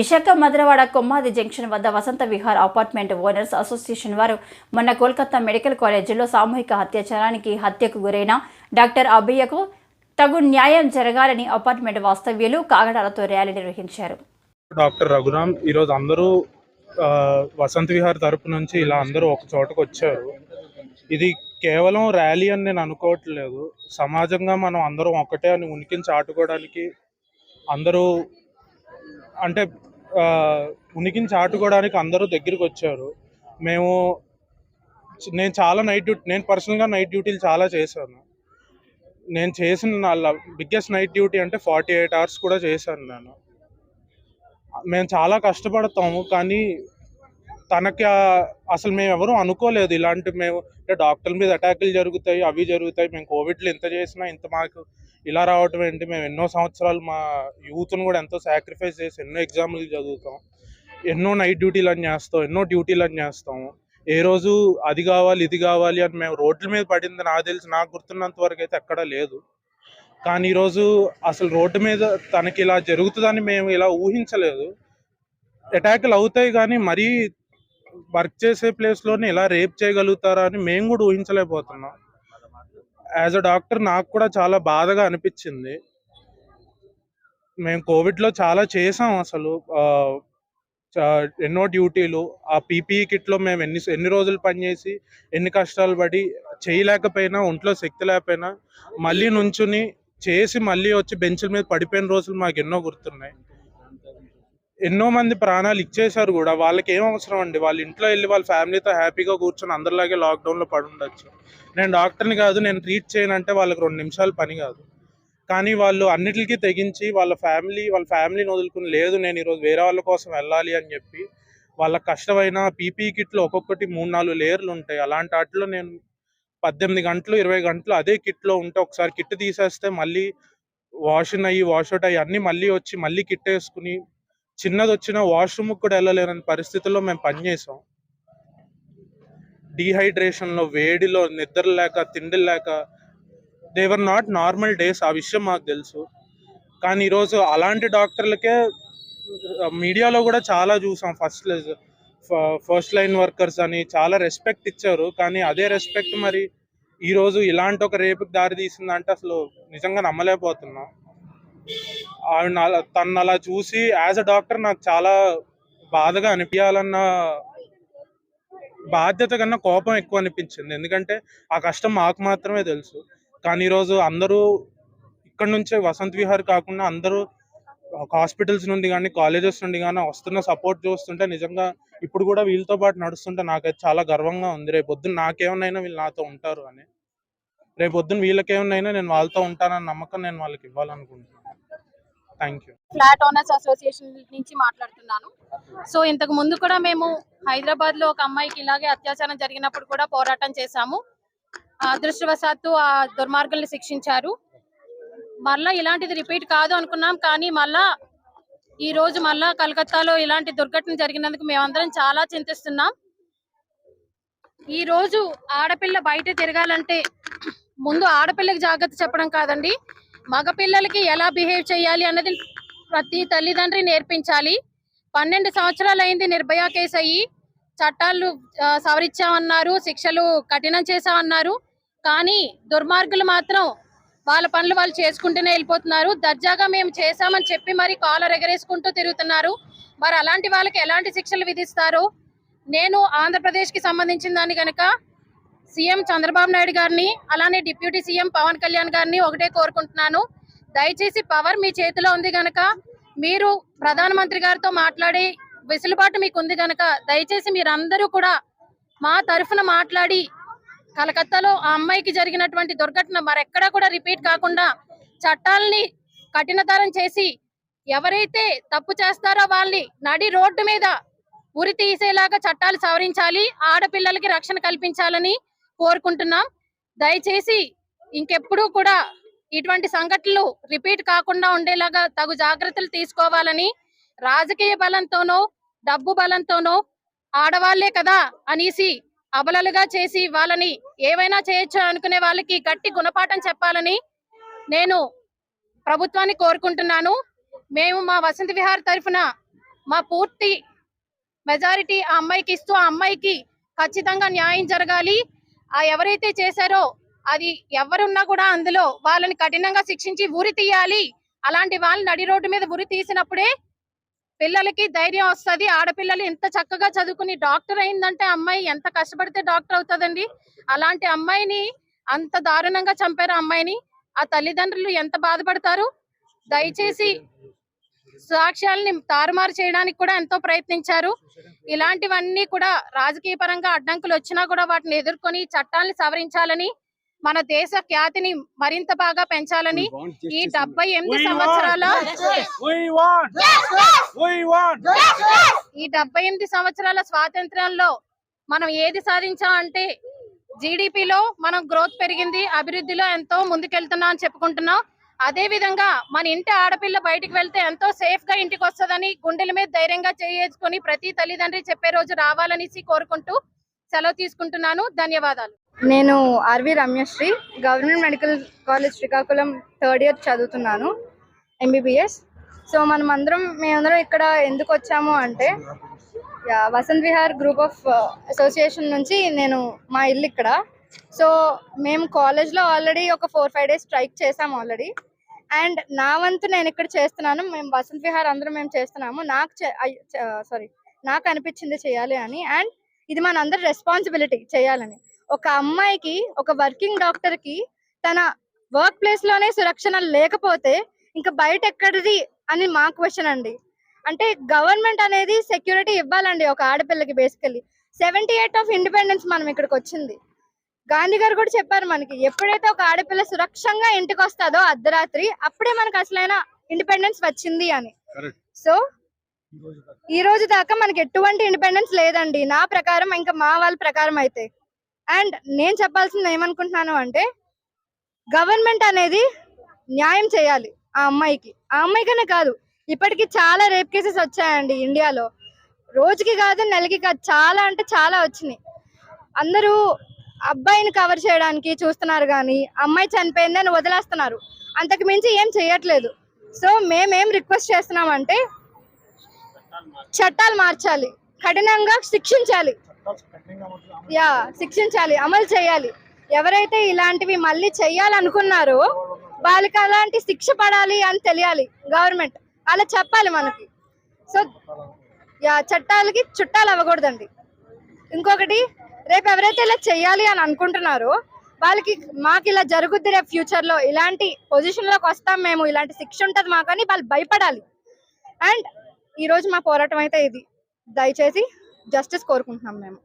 Visakha Madhurawada Kommadi junction వద్ద Vasantha Vihar apartment owners association వారు మొన్న కోల్కతా మెడికల్ కాలేజీలో సామూహిక అత్యాచారానికి హత్యకు గురైన డాక్టర్ అబ్బయ్యకు తగు న్యాయం జరగాలని అపార్ట్మెంట్ వాస్తవ్యులు కాగడాలతో ర్యాలీ నిర్వహించారు. డాక్టర్ రఘురామ్ ఈరోజు అందరూ వసంత విహార్ తరపు నుంచి ఇలా అందరూ ఒక చోటకు వచ్చారు. ఇది కేవలం ర్యాలీ అని నేను అనుకోవట్లేదు. సమాజంగా మనం అందరం ఒకటే అని ఉనికిని చాటుకోవడానికి అందరూ అంటే ఉనికిని చాటుకోవడానికి అందరూ దగ్గరికి వచ్చారు. మేము నేను చాలా నైట్ డ్యూటీ నేను పర్సనల్గా నైట్ డ్యూటీలు చాలా చేశాను. నేను చేసిన నా బిగ్గెస్ట్ నైట్ డ్యూటీ అంటే ఫార్టీ ఎయిట్ అవర్స్ కూడా చేశాను నేను. మేము చాలా కష్టపడతాము కానీ తనకి అసలు మేము ఎవరు అనుకోలేదు. ఇలాంటి మేము అంటే డాక్టర్ల మీద అటాకులు జరుగుతాయి అవి జరుగుతాయి. మేము కోవిడ్లు ఇంత చేసినా ఇంత మాకు ఇలా రావటం ఏంటి? మేము ఎన్నో సంవత్సరాలు మా యూత్ను కూడా ఎంతో సాక్రిఫైస్ చేసి ఎన్నో ఎగ్జామ్లు చదువుతాం. ఎన్నో నైట్ డ్యూటీలు అని చేస్తాం ఎన్నో డ్యూటీలు అని చేస్తాము ఏ రోజు అది కావాలి ఇది కావాలి అని మేము రోడ్ల మీద పడింది నాకు తెలిసి నాకు గుర్తున్నంత వరకు అయితే ఎక్కడా లేదు. కానీ ఈరోజు అసలు రోడ్డు మీద తనకి ఇలా జరుగుతుందని మేము ఇలా ఊహించలేదు. అటాకులు అవుతాయి కానీ మరీ వర్క్ చేసే ప్లేస్లోనే ఇలా రేప్ చేయగలుగుతారా అని మేము కూడా ఊహించలేకపోతున్నాం. యాజ్ అ డాక్టర్ నాకు కూడా చాలా బాధగా అనిపించింది. మేము కోవిడ్లో చాలా చేసాం అసలు. ఎన్నో డ్యూటీలు ఆ పీపీఈ కిట్లో మేము ఎన్ని ఎన్ని రోజులు పనిచేసి ఎన్ని కష్టాలు పడి చేయలేకపోయినా ఒంట్లో శక్తి లేకపోయినా మళ్ళీ నుంచుని చేసి మళ్ళీ వచ్చి బెంచ్ల మీద పడిపోయిన రోజులు మాకు ఎన్నో గుర్తున్నాయి. ఎన్నో మంది ప్రాణాలు ఇచ్చేశారు కూడా. వాళ్ళకి ఏం అవసరం అండి? వాళ్ళ ఇంట్లో వెళ్ళి వాళ్ళ ఫ్యామిలీతో హ్యాపీగా కూర్చొని అందరిలాగే లాక్డౌన్లో పడి ఉండొచ్చు. నేను డాక్టర్ని కాదు నేను ట్రీట్ చేయనంటే వాళ్ళకి రెండు నిమిషాలు పని కాదు. కానీ వాళ్ళు అన్నిటికీ తెగించి వాళ్ళ ఫ్యామిలీ వాళ్ళ ఫ్యామిలీని వదులుకుని లేదు నేను ఈరోజు వేరే వాళ్ళ కోసం వెళ్ళాలి అని చెప్పి వాళ్ళ కష్టమైన పీపీ కిట్లు ఒక్కొక్కటి మూడు నాలుగు లేయర్లు ఉంటాయి. అలాంటి వాటిలో నేను పద్దెనిమిది గంటలు ఇరవై గంటలు అదే కిట్లో ఉంటే ఒకసారి కిట్ తీసేస్తే మళ్ళీ వాషిన్ అయ్యి వాష్అవుట్ అయ్యి అన్నీ మళ్ళీ వచ్చి మళ్ళీ కిట్ వేసుకుని చిన్నది వచ్చిన వాష్రూమ్కి కూడా వెళ్ళలేని పరిస్థితుల్లో మేము పనిచేసాం డీహైడ్రేషన్లో వేడిలో నిద్ర లేక తిండి లేక దేవర్ నాట్ నార్మల్ డేస్ ఆ విషయం మాకు తెలుసు. కానీ ఈరోజు అలాంటి డాక్టర్లకే మీడియాలో కూడా చాలా చూసాం. ఫస్ట్ ఫస్ట్ లైన్ వర్కర్స్ అని చాలా రెస్పెక్ట్ ఇచ్చారు. కానీ అదే రెస్పెక్ట్ మరి ఈరోజు ఇలాంటి ఒక రేపుకి దారి తీసిందంటే అసలు నిజంగా నమ్మలేకపోతున్నాం. ఆవిడ తను అలా చూసి యాజ్ అ డాక్టర్ నాకు చాలా బాధగా అనిపించాలన్న బాధ్యత కన్నా కోపం ఎక్కువ అనిపించింది. ఎందుకంటే ఆ కష్టం మాకు మాత్రమే తెలుసు. కానీ ఈరోజు అందరూ ఇక్కడ నుంచే వసంత్ విహార్ కాకుండా అందరూ హాస్పిటల్స్ నుండి కానీ కాలేజెస్ నుండి కానీ వస్తున్న సపోర్ట్ చూస్తుంటే నిజంగా ఇప్పుడు కూడా వీళ్ళతో పాటు నడుస్తుంటే నాకైతే చాలా గర్వంగా ఉంది. రేపు పొద్దున్న నాకేమన్నైనా వీళ్ళు నాతో ఉంటారు అని. రేపు పొద్దున్న వీళ్ళకేమన్నైనా నేను వాళ్ళతో ఉంటానన్న నమ్మకం నేను వాళ్ళకి ఇవ్వాలనుకుంటున్నాను. Thank you flat owners association నుంచి మాట్లాడుతున్నాను. సో ఇంతకు ముందు కూడా మేము హైదరాబాద్లో ఒక అమ్మాయికి ఇలాగే అత్యాచారం జరిగినప్పుడు కూడా పోరాటం చేశాము. అదృష్టవశాత్తు ఆ దుర్మార్గుల్ని శిక్షించారు. మళ్ళా ఇలాంటిది రిపీట్ కాదు అనుకున్నాం కానీ మళ్ళా ఈ రోజు మళ్ళా కలకత్తాలో ఇలాంటి దుర్ఘటన జరిగినందుకు మేమందరం చాలా చింతిస్తున్నాం. ఈ రోజు ఆడపిల్ల బయట తిరగాలంటే ముందు ఆడపిల్లకి జాగ్రత్త చెప్పడం కాదండి. మగపిల్లలకి ఎలా బిహేవ్ చేయాలి అన్నది ప్రతి తల్లిదండ్రి నేర్పించాలి. పన్నెండు సంవత్సరాలు అయింది నిర్భయ కేసు అయ్యి చట్టాలు సవరించామన్నారు శిక్షలు కఠినం చేశామన్నారు. కానీ దుర్మార్గులు మాత్రం వాళ్ళ పనులు వాళ్ళు చేసుకుంటూనే వెళ్ళిపోతున్నారు. దర్జాగా మేము చేశామని చెప్పి మరి కాలర్ ఎగరేసుకుంటూ తిరుగుతున్నారు. మరి అలాంటి వాళ్ళకి ఎలాంటి శిక్షలు విధిస్తారు? నేను ఆంధ్రప్రదేశ్కి సంబంధించిన దాన్ని కనుక సీఎం చంద్రబాబు నాయుడు గారిని అలానే డిప్యూటీ సీఎం పవన్ కళ్యాణ్ గారిని ఒకటే కోరుకుంటున్నాను. దయచేసి పవర్ మీ చేతిలో ఉంది గనక మీరు ప్రధానమంత్రి గారితో మాట్లాడే వెసులుబాటు మీకు ఉంది గనక దయచేసి మీరందరూ కూడా మా తరఫున మాట్లాడి కలకత్తాలో ఆ అమ్మాయికి జరిగినటువంటి దుర్ఘటన మరెక్కడా కూడా రిపీట్ కాకుండా చట్టాలని కఠినతరం చేసి ఎవరైతే తప్పు చేస్తారో వాళ్ళని నడి రోడ్డు మీద ఉరి తీసేలాగా చట్టాలు సవరించాలి ఆడపిల్లలకి రక్షణ కల్పించాలని కోరుకుంటున్నాం. దయచేసి ఇంకెప్పుడు కూడా ఇటువంటి సంఘటనలు రిపీట్ కాకుండా ఉండేలాగా తగు జాగ్రత్తలు తీసుకోవాలని రాజకీయ బలంతోనో డబ్బు బలంతోనో ఆడవాళ్ళే కదా అనేసి అబలలుగా చేసి వాళ్ళని ఏవైనా చేయొచ్చు అనుకునే వాళ్ళకి గట్టి గుణపాఠం చెప్పాలని నేను ప్రభుత్వాన్ని కోరుకుంటున్నాను. మేము మా వసంత విహార్ తరఫున మా పూర్తి మెజారిటీ ఆ అమ్మాయికి ఇస్తూ ఆ అమ్మాయికి ఖచ్చితంగా న్యాయం జరగాలి. ఆ ఎవరైతే చేశారో అది ఎవరున్నా కూడా అందులో వాళ్ళని కఠినంగా శిక్షించి ఉరి తీయాలి. అలాంటి వాళ్ళని నడి రోడ్డు మీద ఉరి తీసినప్పుడే పిల్లలకి ధైర్యం వస్తది. ఆడపిల్లలు ఎంత చక్కగా చదువుకుని డాక్టర్ అయిందంటే అమ్మాయి ఎంత కష్టపడితే డాక్టర్ అవుతుందండి. అలాంటి అమ్మాయిని అంత దారుణంగా చంపారు ఆ అమ్మాయిని. ఆ తల్లిదండ్రులు ఎంత బాధపడతారు? దయచేసి సాక్ష్యాలని తారుమారు చేయడానికి కూడా ఎంతో ప్రయత్నించారు. ఇలాంటివన్నీ కూడా రాజకీయ పరంగా అడ్డంకులు వచ్చినా కూడా వాటిని ఎదుర్కొని చట్టాలను సవరించాలని మన దేశ ఖ్యాతిని మరింత బాగా పెంచాలని ఈ డెబ్బై ఎనిమిది సంవత్సరాల! ఈ డెబ్బై ఎనిమిది సంవత్సరాల స్వాతంత్రంలో మనం ఏది సాధించామంటే జీడిపిలో మనం గ్రోత్ పెరిగింది అభివృద్ధిలో ఎంతో ముందుకెళ్తున్నాం అని చెప్పుకుంటున్నాం. అదే విధంగా మన ఇంటి ఆడపిల్ల బయటికి వెళ్తే ఎంతో సేఫ్గా ఇంటికి వస్తుందని గుండెల మీద ధైర్యంగా చేసుకొని ప్రతి తల్లిదండ్రి చెప్పే రోజు రావాలనేసి కోరుకుంటూ సెలవు తీసుకుంటున్నాను. ధన్యవాదాలు. నేను R V Ramyasri government medical college Srikakulam third year చదువుతున్నాను ఎంబీబీఎస్ సో మనం అందరం మేమందరం ఇక్కడ ఎందుకు వచ్చాము అంటే Vasanth Vihar group of association నుంచి నేను మా ఇల్లు ఇక్కడ. సో మేము కాలేజ్లో ఆల్రెడీ ఒక ఫోర్ ఫైవ్ డేస్ స్ట్రైక్ చేసాము ఆల్రెడీ. అండ్ నా వంతు నేను ఇక్కడ చేస్తున్నాను. మేము వసంత్ విహార్ అందరం మేము చేస్తున్నాము. నాకు సారీ నాకు అనిపించింది చేయాలి అని. అండ్ ఇది మన అందరి రెస్పాన్సిబిలిటీ చేయాలని. ఒక అమ్మాయికి ఒక వర్కింగ్ డాక్టర్కి తన వర్క్ ప్లేస్లోనే సురక్షణ లేకపోతే ఇంకా బయట ఎక్కడిది అని మా క్వశ్చన్ అండి. అంటే గవర్నమెంట్ అనేది సెక్యూరిటీ ఇవ్వాలండి ఒక ఆడపిల్లకి basically seventy eight of independence మనం ఇక్కడికి వచ్చింది. గాంధీ గారు కూడా చెప్పారు మనకి ఎప్పుడైతే ఒక ఆడపిల్ల సురక్షంగా ఇంటికి వస్తుందో అర్ధరాత్రి అప్పుడే మనకు అసలైన ఇండిపెండెన్స్ వచ్చింది అని. సో ఈ రోజు దాకా మనకి ఎటువంటి ఇండిపెండెన్స్ లేదండి. నా ప్రకారం ఇంకా మా వాళ్ళ ప్రకారం అయితే. అండ్ నేను చెప్పాల్సింది ఏమనుకుంటున్నాను అంటే గవర్నమెంట్ అనేది న్యాయం చేయాలి ఆ అమ్మాయికి. ఆ అమ్మాయికనే కాదు ఇప్పటికి చాలా రేప్ కేసెస్ వచ్చాయండి ఇండియాలో. రోజుకి కాదు నెలకి కాదు చాలా అంటే చాలా వచ్చినాయి. అందరూ అబ్బాయిని కవర్ చేయడానికి చూస్తున్నారు కానీ అమ్మాయి చనిపోయిందని వదిలేస్తున్నారు. అంతకు మించి ఏం చేయట్లేదు. సో మేమేం రిక్వెస్ట్ చేస్తున్నామంటే చట్టాలు మార్చాలి. కఠినంగా శిక్షించాలి. యా శిక్షించాలి. అమలు చేయాలి. ఎవరైతే ఇలాంటివి మళ్ళీ చెయ్యాలనుకున్నారో వాళ్ళకి అలాంటి శిక్ష పడాలి అని తెలియాలి గవర్నమెంట్. అలా చెప్పాలి మనకి. సో యా చట్టాలకి చుట్టాలు అవ్వకూడదండి. ఇంకొకటి రేపు ఎవరైతే ఇలా చెయ్యాలి అని అనుకుంటున్నారో వాళ్ళకి మాకు ఇలా జరుగుద్ది రేపు ఫ్యూచర్లో ఇలాంటి పొజిషన్లోకి వస్తాం మేము ఇలాంటి శిక్ష ఉంటది అని వాళ్ళు భయపడాలి. అండ్ ఈ రోజు మా పోరాటం అయితే ఇది. దయచేసి జస్టిస్ కోరుకుంటున్నాం మేము.